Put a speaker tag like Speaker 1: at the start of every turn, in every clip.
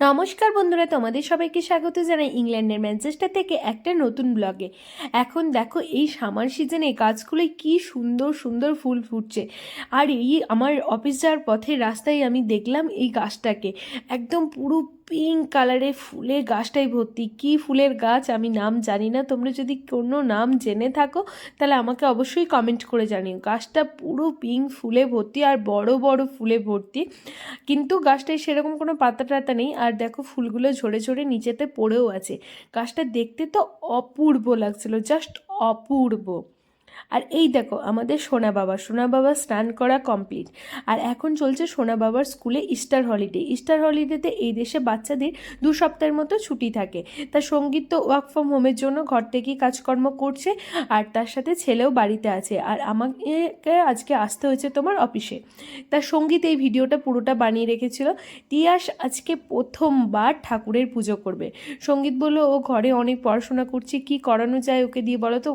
Speaker 1: নমস্কার বন্ধুরা, তোমাদের সবাইকে স্বাগত জানাই ইংল্যান্ডের ম্যানচেস্টার থেকে একটা নতুন ব্লগে। এখন দেখো এই সামার সিজনে গাছগুলোয় কি সুন্দর সুন্দর ফুল ফুটছে। আর এই আমার অফিস যাওয়ার পথে রাস্তায় আমি দেখলাম এই গাছটাকে। একদম পুরো পিঙ্ক কালারের ফুলে গাছটাই ভর্তি। কি ফুলের গাছ? আমি নাম জানি না। তোমরা যদি কোনো নাম জেনে থাকো, তাহলে আমাকে অবশ্যই কমেন্ট করে জানিও। গাছটা পুরো পিঙ্ক ফুলে ভর্তি আর বড় বড় ফুলে ভর্তি। কিন্তু গাছটায় সেরকম কোনো পাতা টাতা নেই। আর দেখো, ফুলগুলো ঝরে ঝরে নিচেতে পড়েও আছে। গাছটা দেখতে তো অপূর্ব লাগছিল জাস্ট অপূর্ব। আর এই দেখো, আমাদের সোনা বাবা সোনা বাবা স্নান করা কমপ্লিট আর এখন চলছে সোনা বাবার স্কুলে ইস্টার হলিডে ইস্টার হলিডেতে এই দেশে বাচ্চাদের দু সপ্তাহের মতো ছুটি থাকে। তা সংগীত তো ওয়ার্ক ফ্রম হোমের জন্য ঘর থেকেই কাজকর্ম করছে, আর তার সাথে ছেলেও বাড়িতে আছে। আর আমাকে আজকে আসতে হয়েছে তোমার অফিসে তা সংগীত এই ভিডিওটা পুরোটা বানিয়ে রেখেছিল। তিয়াস আজকে প্রথমবার ঠাকুরের পুজো করবে। সংগীত বলল, ও ঘরে অনেক পড়াশোনা করছে, কি করানো যায় ওকে দিয়ে বলো তো?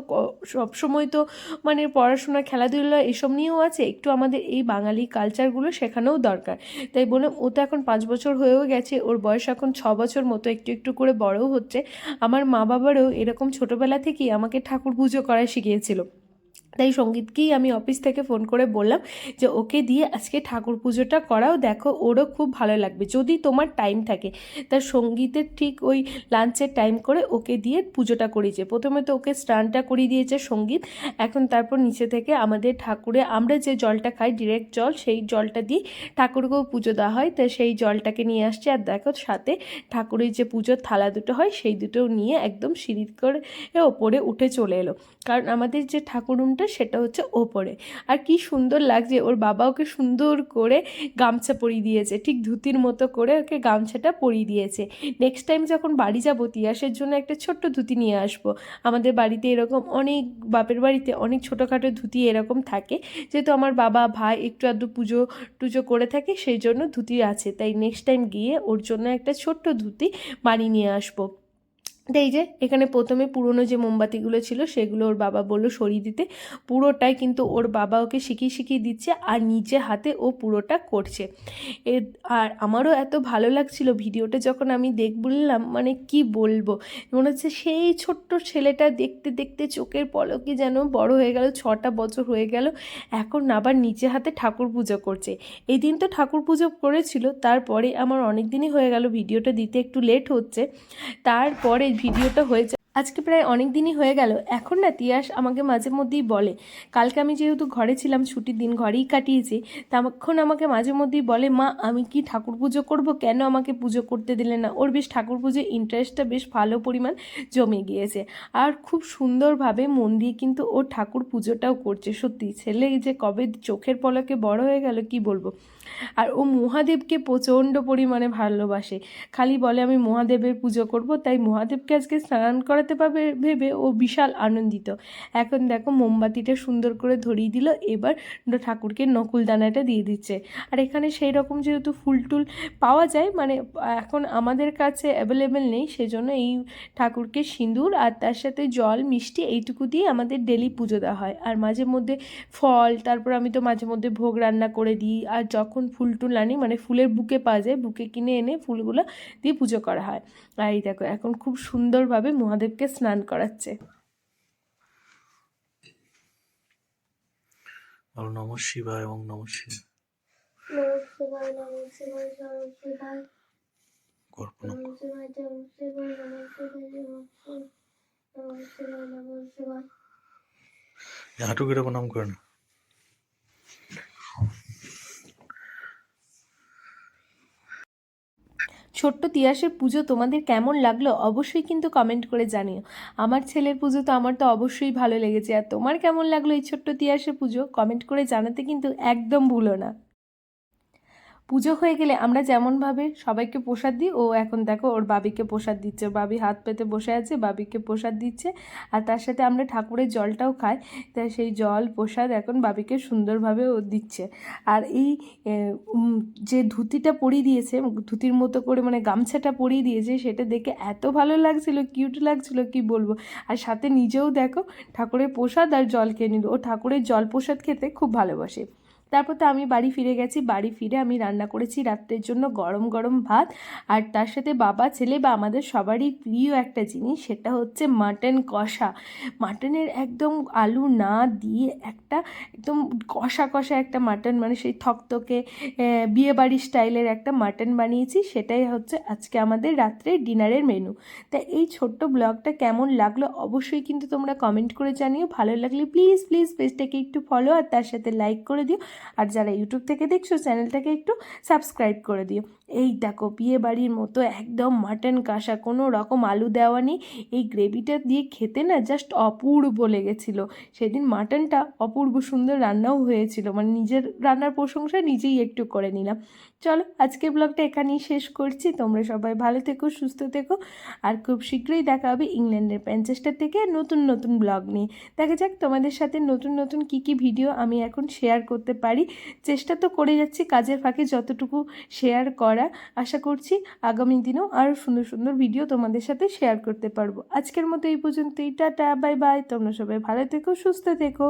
Speaker 1: সবসময় তো মানে পড়াশোনা, খেলাধুলা এসব নিয়েও আছে। একটু আমাদের এই বাঙালি কালচারগুলো শেখানোও দরকার। তাই বললাম, ও তো এখন পাঁচ বছর হয়েও গেছে, ওর বয়স এখন ছ বছর মতো, একটু একটু করে বড়ও হচ্ছে। আমার মা বাবারও এরকম ছোটোবেলা থেকেই আমাকে ঠাকুর পুজো করা শিখিয়েছিল। তাই সঙ্গীতকেই আমি অফিস থেকে ফোন করে বললাম যে, ওকে দিয়ে আজকে ঠাকুর পুজোটা করাও, দেখো ওরও খুব ভালো লাগবে। যদি তোমার টাইম থাকে তার সঙ্গীতের ঠিক ওই লাঞ্চের টাইম করে ওকে দিয়ে পুজোটা করিয়েছে। প্রথমে তো ওকে স্নানটা করিয়ে দিয়েছে সংগীত, এখন তারপর নিচে থেকে আমাদের ঠাকুরে, আমরা যে জলটা খাই ডিরেক্ট জল, সেই জলটা দিয়ে ঠাকুরকেও পুজো দেওয়া হয়। তো সেই জলটাকে নিয়ে আসছে, আর দেখো সাথে ঠাকুরের যে পুজোর থালা দুটো হয়, সেই দুটো নিয়ে একদম সিঁড়ি করে ওপরে উঠে চলে এলো। কারণ আমাদের যে ঠাকুর রুমটা সেটা হচ্ছে ওপরে। আর কি সুন্দর লাগছে, ওর বাবা ওকে সুন্দর করে গামছা পরিয়ে দিয়েছে, ঠিক ধুতির মতো করে ওকে গামছাটা পরিয়ে দিয়েছে। নেক্সট টাইম যখন বাড়ি যাব তিয়াসের জন্য একটা ছোট্ট ধুতি নিয়ে আসব। আমাদের বাড়িতে এরকম অনেক, বাপের বাড়িতে অনেক ছোটোখাটো ধুতি এরকম থাকে। যেহেতু আমার বাবা, ভাই একটু আধটু পুজো টুজো করে থাকে, সেই জন্য ধুতি আছে। তাই নেক্সট টাইম গিয়ে ওর জন্য একটা ছোট্ট ধুতি বানিয়ে নিয়ে আসব। এই যে, এখানে প্রথমে পুরনো যে মোমবাতিগুলো ছিল, সেগুলো ওর বাবা বলল সরিয়ে দিতে। পুরোটাই কিন্তু ওর বাবা ওকে শিখিয়ে শিখিয়ে দিচ্ছে আর নিজে হাতে ও পুরোটা করছে। এ, আর আমারও এত ভালো লাগছিল ভিডিওটা যখন আমি দেখ বললাম মানে কি বলব? মনে হচ্ছে সেই ছোট্ট ছেলেটা দেখতে দেখতে চোখের পলকে যেন বড় হয়ে গেল, ছটা বছর হয়ে গেল, এখন আবার নিজে হাতে ঠাকুর পুজো করছে। এই দিন তো ঠাকুর পুজো করেছিল, তারপরে আমার অনেক দিনই হয়ে গেল ভিডিওটা দিতে, একটু লেট হচ্ছে। তারপরে ভিডিওটা হয়েছে আজকে প্রায় অনেক দিনই হয়ে গেল। এখন না তিয়াস আমাকে মাঝে মধ্যেই বলে, কালকে আমি যেহেতু ঘরে ছিলাম, ছুটির দিন ঘরেই কাটিয়েছি, তখন আমাকে মাঝে মধ্যেই বলে, মা, আমি কি ঠাকুর পুজো করব? কেন আমাকে পুজো করতে দিলে না? ওর বেশ ঠাকুর পুজোর ইন্টারেস্টটা বেশ ভালো পরিমাণ জমে গিয়েছে। আর খুব সুন্দরভাবে মন দিয়ে কিন্তু ও ঠাকুর পুজোটাও করছে। সত্যি, ছেলে যে কবে চোখের পলকে বড় হয়ে গেল, কি বলব? আর ও মহাদেবকে প্রচণ্ড পরিমাণে ভালোবাসে। খালি বলে, আমি মহাদেবের পুজো করব। তাই মহাদেবকে আজকে স্নান করাতে পারবে ভেবে ও বিশাল আনন্দিত। এখন দেখো মোমবাতিটা সুন্দর করে ধরিয়ে দিল, এবার ঠাকুরকে নকুলদানাটা দিয়ে দিচ্ছে। আর এখানে সেই রকম যেহেতু ফুল টুল পাওয়া যায় মানে এখন আমাদের কাছে অ্যাভেলেবেল নেই, সেজন্য এই ঠাকুরকে সিঁদুর আর তার সাথে জল, মিষ্টি এইটুকু দিয়ে আমাদের ডেলি পুজো দেওয়া হয়। আর মাঝে মধ্যে ফল, তারপর আমি তো মাঝে মধ্যে ভোগ রান্না করে দিই। আর যখন ফুল টুল আনি মানে ফুলের বুকে পাওয়া যায়, বুকে কিনে এনে ফুলগুলো দিয়ে পুজো করা হয়। আর এই দেখো, এখন খুব সুন্দরভাবে মহাদেবকে স্নান করাচ্ছে।
Speaker 2: বলো নম শিবায় এবং নম শিবায়।
Speaker 3: নমঃ শিবায় নমঃ করে। নমঃ শিবায়
Speaker 2: কল্পনা
Speaker 3: নমঃ শিবায় নমঃ শিবায় নমঃ শিবায় নমঃ শিবায় নমঃ শিবায় নমঃ শিবায়
Speaker 2: এই হাঁটু কেটে প্রণাম করে না
Speaker 1: ছোট্ট তিয়াসের পুজো তোমাদের কেমন লাগল অবশ্যই কিন্তু কমেন্ট করে জানিও। আমার ছেলের পুজো তো আমার তো অবশ্যই ভালো লেগেছে। আর তোমার কেমন লাগল এই ছোট্ট তিয়াসের পুজো? কমেন্ট করে জানাতে কিন্তু একদম ভুলো না। পুজো হয়ে গেলে আমরা যেমনভাবে সবাইকে প্রসাদ দিই, ও এখন দেখো ওর বাবিকে প্রসাদ দিচ্ছে বাবি হাত পেতে বসে আছে, বাবিকে প্রসাদ দিচ্ছে, আর তার সাথে আমরা ঠাকুরের জলটাও খাই তাই সেই জল, প্রসাদ এখন বাবিকে সুন্দরভাবে ও দিচ্ছে। আর এই যে ধুতিটা পরিয়ে দিয়েছে, ধুতির মতো করে মানে গামছাটা পরিয়ে দিয়েছে, সেটা দেখে এত ভালো লাগছিল কিউট লাগছিল, কি বলব? আর সাথে নিজেও দেখো ঠাকুরের প্রসাদ আর জল খেয়ে নিল। ও ঠাকুরের জল প্রসাদ খেতে খুব ভালোবাসে। তারপর তো আমি বাড়ি ফিরে গেছি বাড়ি ফিরে আমি রান্না করেছি রাত্রের জন্য গরম গরম ভাত। আর তার সাথে বাবা ছেলে বা আমাদের সবারই প্রিয় একটা জিনিস সেটা হচ্ছে মাটন কষা। মাটনের একদম আলু না দিয়ে একটা একদম কষা কষা একটা মাটন মানে সেই থকথকে আহ, বিয়েবাড়ি স্টাইলের একটা মাটন বানিয়েছি সেটাই হচ্ছে আজকে আমাদের রাত্রে ডিনারের মেনু। তা এই ছোট্ট ব্লগটা কেমন লাগল অবশ্যই কিন্তু তোমরা কমেন্ট করে জানিও ভালো লাগলে প্লিজ প্লিজ পেজটাকে একটু ফলো আর তার সাথে লাইক করে দিও। আর যারা ইউটিউব থেকে দেখছ, চ্যানেলটাকে একটু সাবস্ক্রাইব করে দিও। এই দেখো বিয়ে বাড়ির মতো একদম মাটন কষা, কোনো রকম আলু দেওয়া নেই। এই গ্রেভিটা দিয়ে খেতে না জাস্ট অপূর্ব লেগেছিলো। সেদিন মাটনটা অপূর্ব সুন্দর রান্নাও হয়েছিল। মানে নিজের রান্নার প্রশংসা নিজেই একটু করে নিলাম। চলো, আজকের ব্লগটা এখানেই শেষ করছি। তোমরা সবাই ভালো থেকো, সুস্থ থেকো। আর খুব শীঘ্রই দেখা হবে ইংল্যান্ডের ম্যানচেস্টার থেকে নতুন নতুন ব্লগ নিয়ে। দেখা যাক তোমাদের সাথে নতুন নতুন কী কী ভিডিও আমি এখন শেয়ার করতে পারি। চেষ্টা তো করে যাচ্ছি কাজের ফাঁকে যতটুকু শেয়ার করা। আশা করছি আগামী দিনেও আরও সুন্দর সুন্দর ভিডিও তোমাদের সাথে শেয়ার করতে পারব। আজকের মতো এই পর্যন্তই। টাটা বাই বাই তোমরা সবাই ভালো থেকো, সুস্থ থেকো।